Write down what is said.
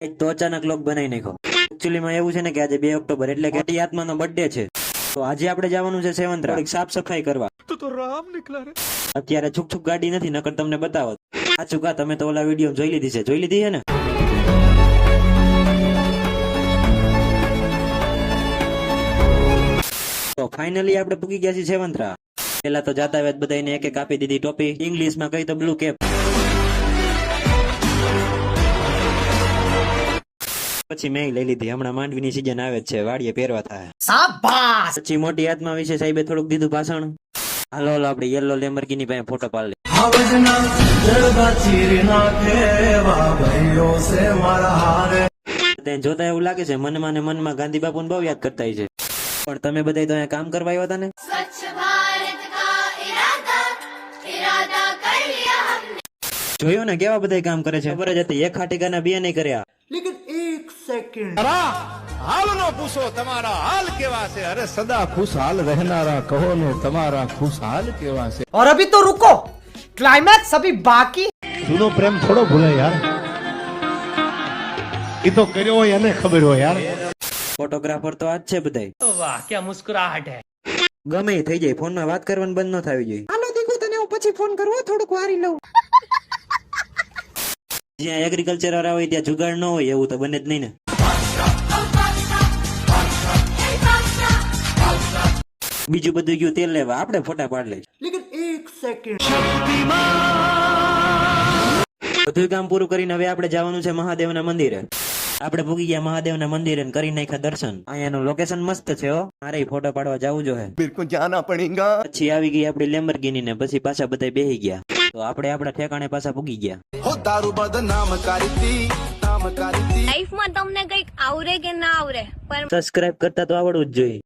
તો અચાનક લોક બનાવી નાખો એકચ્યુઅલીમાં એવું છે ને કે આજે બે ઓક્ટોબર એટલે કે આત્માનો બર્થડે છે. તો આજે આપણે જવાનું છે સેવંતરા સાફ સફાઈ કરવા. અત્યારે છુક છુક ગાડી નથી નકર તમને બતાવો. આ ચુકા તમે તો ઓલા વીડિયો જોઈ લીધી છે. જોઈ લીધી છે ને? તો ફાઇનલી આપણે પૂકી ગયા છીએ સેવંતરા પેલા તો જાતા વેત બધાને એક એક આપી દીધી ટોપી. ઇંગ્લિશમાં કઈ તો બ્લુ કેપ પછી મેં લઈ લીધી. હમણાં માંડવીની સીઝન આવે છે. વાડીએ પહેરવા થાય. શાબાશ! પછી મોટી આત્મા વિશે સાહેબે થોડુંક દીધું ભાષણ. હાલો હાલો આપણે યલો લેમરગીની પાસે ફોટો પાડી જોતા એવું લાગે છે મનમાં ને મનમાં ગાંધી બાપુ બહુ યાદ કરતા છે. પણ તમે બધા તો અહીંયા કામ કરવા આવ્યા હતા ને? જોયું ને કેવા બધા કામ કરે છે? ખબર જ હતી એક ખાટીકાના બે નહીં કર્યા. સેકન્ડ હાલ નો પૂછો તમારા હાલ કેવા છે અરે સદા ખુશહાલ રહેનારા કહો ને તમારા ખુશહાલ કેવા છે और अभी तो रुको क्लाइमैक्स अभी बाकी જૂનો પ્રેમ થોડો ભૂલે યાર એ તો કર્યો હોય એને ખબર હોય યાર ફોટોગ્રાફર તો આજ છે બધા वाह क्या मुस्कुराहट है ગમે એ થઈ જાય ફોનમાં વાત કરવાનું બંધ ન થવી જોઈએ હાલો દીકુ તને હું પછી ફોન કરું થોડુંક વારી લઉં જ્યાં એગ્રીકલ્ચર વાળા હોય ત્યાં જુગાડ ન હોય એવું તો બને જ નહીં ને બીજું બધું ગયું તેલ લેવા. આપણે ફોટા પાડ લઈશું. લેકિન એક સેકન્ડ. બધું કામ પૂરું કરીને હવે આપણે જવાનું છે મહાદેવના મંદિરે. આપણે ભૂગી ગયા મહાદેવના મંદિરે ને કરી નાખ્યા દર્શન. અહીંયાનું લોકેશન મસ્ત છે હો. મારે ફોટો પાડવા જવું જોઈએ. બિલકુલ જાના પડેગા. પછી આવી ગઈ આપણી લેમ્બરગીની ને પછી પાછા બધા બેહી ગયા. તો આપણે આપણા ઠેકાણે પાછા ભૂગી ગયા. હો તારું બદનામ કરતી નામ કરતી લાઈફમાં તમને કંઈક આવરે કે ના આવરે પણ સબસ્ક્રાઇબ કરતા તો આવડવું જ જોઈએ.